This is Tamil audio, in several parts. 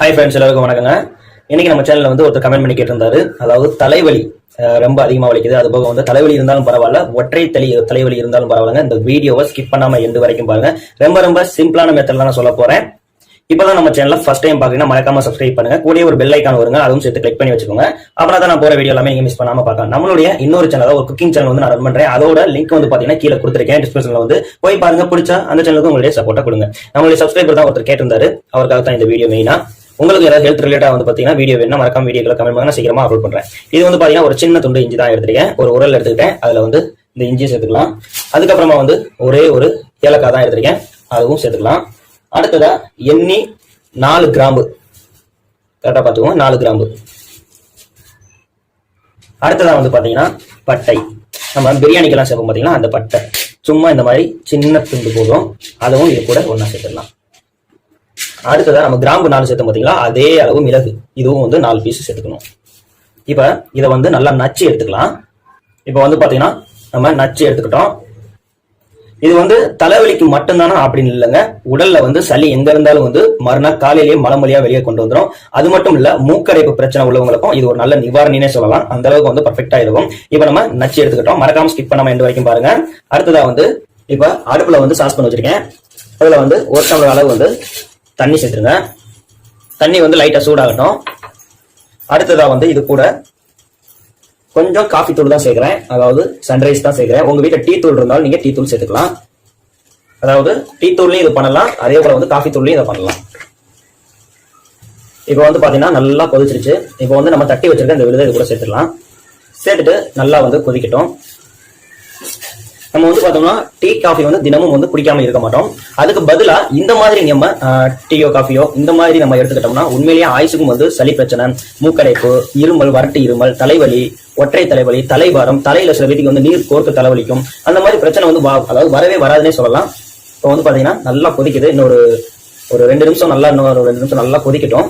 ஹாய் ஃப்ரெண்ட்ஸ் எல்லாருக்கும் வணக்கங்க. இன்னைக்கு நம்ம சேனல்ல வந்து ஒருத்தர் கமெண்ட் பண்ணி கேட்டிருந்தாரு. அதாவது தலைவலி ரொம்ப அதிகமாக வலிக்குது. அது போக வந்து தலைவலி இருந்தாலும் பரவாயில்ல ஒற்றை தலை தலைவலி இருந்தாலும் பரவாயில்லைங்க. இந்த வீடியோவை ஸ்கிப் பண்ணாம எண்டு வரைக்கும் பாருங்க. ரொம்ப ரொம்ப சிம்பிளான மெத்தட் நான் சொல்ல போறேன். இப்பதான் நம்ம சேனலில் ஃபர்ஸ்ட் டைம் பாக்குறீங்கன்னா மறக்காம சப்ஸ்கிரைப் பண்ணுங்க. கூடிய ஒரு பெல் ஐக்கான் வருங்க. அதுவும் சேர்த்து கிளிக் பண்ணி வச்சுக்கோங்க. அப்புறம் தான் நான் போற வீடியோ எல்லாமே நீங்க மிஸ் பண்ணாம பார்க்கலாம். நம்மளுடைய இன்னொரு சேனல் ஒரு குக்கிங் சேனல் வந்து நான் ரன் பண்றேன். அதோட லிங்க் வந்து பாத்தீங்கன்னா கீழே கொடுத்துருக்கேன். டிஸ்கிரிப்ஷன்ல வந்து போய் பாருங்க. பிடிச்சா அந்த சேனலுக்கு உங்களுடைய சப்போர்ட்டா கொடுங்க. நம்மளுடைய சப்ஸ்கிரைபர் தான் ஒருத்தர் கேட்டிருந்தாரு. அவருக்காக தான் இந்த வீடியோ மெயினா உங்களுக்கு ஏதாவது ஹெல்த் ரிலேட்டாக வந்து பார்த்தீங்கன்னா வீடியோ வேணும் மறக்காம வீடியோக்களை கமெண்ட் பண்ணுங்க. நான் சீக்கிரமா அப்லோட் பண்ணுறேன் இது வந்து பார்த்தீங்கன்னா ஒரு சின்ன துண்டு இஞ்சி தான் எடுத்திருக்கேன். ஒரு உரல் எடுத்துக்கிட்டேன். அதில் வந்து இந்த இஞ்சி சேர்த்துக்கலாம். அதுக்கப்புறமா வந்து ஒரே ஒரு ஏலக்காய் தான் எடுத்திருக்கேன். அதுவும் சேர்த்துக்கலாம். அடுத்ததா எண்ணி நாலு கிராம்பு. கரெக்டாக பாத்துக்கோங்க நாலு கிராம்பு. அடுத்ததாக வந்து பார்த்தீங்கன்னா பட்டை. நம்ம பிரியாணிக்கெல்லாம் சேர்ப்போம் பார்த்தீங்கன்னா அந்த பட்டை. சும்மா இந்த மாதிரி சின்ன துண்டு போதும். அதுவும் இது கூட ஒன்றா சேர்த்துடலாம் அடுத்ததா நம்ம கிராம்பு நாலு சேர்த்தோம் பாத்தீங்களா? அதே அளவு மிளகு. இதுவும் வந்து நாலு பீஸ் சேர்த்துக்கணும். இப்ப இதை வந்து நல்லா நச்சு எடுத்துக்கலாம். இப்ப வந்து பாத்தீங்கன்னா நம்ம நச்சு எடுத்துக்கிட்டோம். இது வந்து தலைவலிக்கு மட்டும்தானா அப்படின்னு இல்லைங்க. உடல்ல வந்து சளி எங்க இருந்தாலும் வந்து மறுநாள் காலையிலேயே மலமொழியா வெளியே கொண்டு வந்துரும். அது மட்டும் இல்ல மூக்கடைப்பு பிரச்சனை உள்ளவங்களுக்கும் இது ஒரு நல்ல நிவாரணினே சொல்லலாம். அந்த அளவுக்கு வந்து பர்ஃபெக்டா இருக்கும். இப்ப நம்ம நச்சு எடுத்துக்கிட்டோம். மறக்காம ஸ்கிப் பண்ணாம எந்த வரைக்கும் பாருங்க. அடுத்ததா வந்து இப்ப அடுப்புல வந்து சாஸ் பண்ணி வச்சிருக்கேன். அதுல வந்து ஒரு டம்ளர் அளவு வந்து தண்ணி சேர்த்துருங்க. தண்ணி வந்து லைட்டாக சூடாகட்டும். அடுத்ததாக வந்து இது கூட கொஞ்சம் காஃபி தூள் தான் சேர்க்குறேன். அதாவது சன்ரைஸ் தான் சேர்க்குறேன். உங்கள் வீட்டில் டீ தூள் இருந்தாலும் நீங்கள் டீ தூள் சேர்த்துக்கலாம். அதாவது டீ தூள்லையும் இது பண்ணலாம். அதே போல் வந்து காஃபி தூள்லையும் இதை பண்ணலாம். இப்போ வந்து பார்த்தீங்கன்னா நல்லா கொதிச்சிருச்சு. இப்போ வந்து நம்ம தட்டி வச்சிருக்க இந்த விழுதை இது கூட சேர்த்துக்கலாம் சேர்த்துட்டு நல்லா வந்து கொதிக்கட்டும். நம்ம வந்து பார்த்தோம்னா டீ காஃபி வந்து தினமும் வந்து குடிக்காம இருக்க மாட்டோம். அதுக்கு பதிலாக இந்த மாதிரி நம்ம டீயோ காஃபியோ இந்த மாதிரி நம்ம எடுத்துக்கிட்டோம்னா உண்மையிலேயே ஆயுசுக்கும் வந்து சளி பிரச்சனை மூக்கடைப்பு இருமல் வறட்டு இருமல் தலைவலி ஒற்றை தலைவலி தலைவாரம் தலையில சில வீட்டுக்கு வந்து நீர் கோர்த்து தலைவலிக்கும். அந்த மாதிரி பிரச்சனை வந்து அதாவது வரவே வராதுன்னே சொல்லலாம். இப்போ வந்து பார்த்தீங்கன்னா நல்லா கொதிக்குது. இன்னொரு ஒரு ரெண்டு நிமிஷம் நல்லா இன்னொரு ரெண்டு நிமிஷம் நல்லா கொதிக்கட்டும்.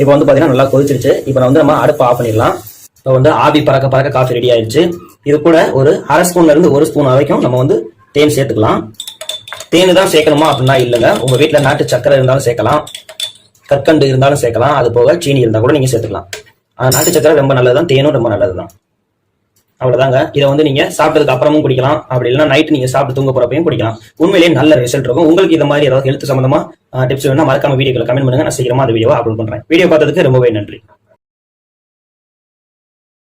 இப்போ வந்து பார்த்தீங்கன்னா நல்லா கொதிச்சிருச்சு. இப்போ நான் வந்து நம்ம அடுப்பை ஆஃப் பண்ணிடலாம். இப்போ வந்து ஆவி பறக்க பறக்க காஃபி ரெடி ஆயிடுச்சு. இது கூட ஒரு அரை ஸ்பூன்ல இருந்து ஒரு ஸ்பூன் வரைக்கும் நம்ம வந்து தேன் சேர்த்துக்கலாம். தேன் தான் சேர்க்கணுமா அப்படின்னா இல்லைங்க. உங்க வீட்டில் நாட்டு சக்கரை இருந்தாலும் சேர்க்கலாம். கற்கண்டு இருந்தாலும் சேர்க்கலாம். அது போக சீனி இருந்தால் கூட நீங்க சேர்த்துக்கலாம். நாட்டு சக்கரை ரொம்ப நல்லதுதான். தேனும் ரொம்ப நல்லதுதான். அவ்வளவுதாங்க. இதை வந்து நீங்க சாப்பிட்டதுக்கு அப்புறமும் குடிக்கலாம். அப்படி இல்லைன்னா நைட் நீங்க சாப்பிட்டு தூங்க போறப்பையும் குடிக்கலாம். உண்மையிலேயே நல்ல ரிசல்ட் இருக்கும். உங்களுக்கு இந்த மாதிரி ஏதாவது ஹெல்த் சம்பந்தமா டிப்ஸ் வேணும்னா மறக்காம வீடியோக்களை கமெண்ட் பண்ணுங்க. நான் சீக்கிரமா அந்த வீடியோவை அப்லோட் பண்றேன். வீடியோ பார்த்ததுக்கு ரொம்பவே நன்றி.